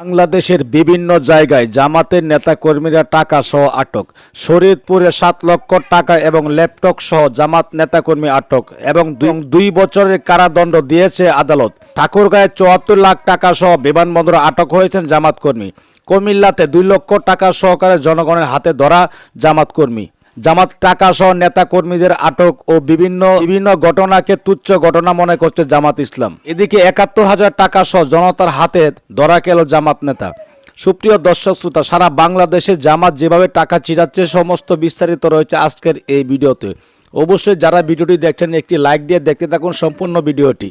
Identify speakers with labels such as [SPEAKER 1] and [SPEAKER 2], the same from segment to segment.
[SPEAKER 1] বাংলাদেশের বিভিন্ন জায়গায় জামাতের নেতাকর্মীরা টাকা সহ আটক। শরীয়তপুরে সাত লক্ষ টাকা এবং ল্যাপটপ সহ জামাত নেতাকর্মী আটক এবং দুই- বছরের কারাদণ্ড দিয়েছে আদালত। ঠাকুরগাঁয়ে চুয়াত্তর লাখ টাকা সহ বিমানবন্দরে আটক হয়েছেন জামাত কর্মী কুমিল্লাতে দুই লক্ষ টাকা সহকারে জনগণের হাতে ধরা জামাত কর্মী জামাত টাকা সহ নেতা কর্মীদের আটক ও বিভিন্ন বিভিন্ন ঘটনাকে তুচ্ছ ঘটনা মনে করছে জামাত ইসলাম। এদিকে একাত্তর হাজার টাকা সহ জনতার হাতে ধরা গেল জামাত নেতা। সুপ্রিয় দর্শক শ্রোতা, সারা বাংলাদেশে জামাত যেভাবে টাকা চিরাচ্ছে সমস্ত বিস্তারিত রয়েছে আজকের এই ভিডিওতে। অবশ্যই যারা ভিডিওটি দেখছেন, একটি লাইক দিয়ে দেখতে থাকুন সম্পূর্ণ ভিডিওটি।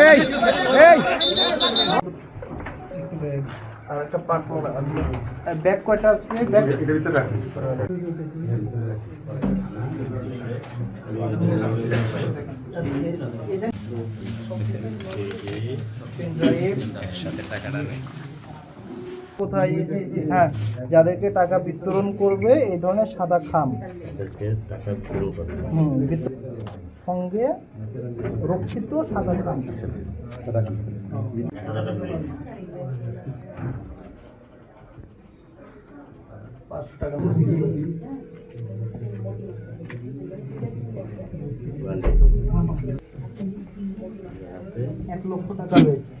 [SPEAKER 2] এই এই আর একটা পার্ট ব্যাগ কয়টা আছে? ব্যাগ এটার ভিতরে রাখুন কোথায়? হ্যাঁ যাদেরকে টাকা বিতরণ করবে এই ধরনের সাদা খাম। সঙ্গে রক্ষিত সাদা পাঁচশো টাকা। এক লক্ষ টাকা রয়েছে।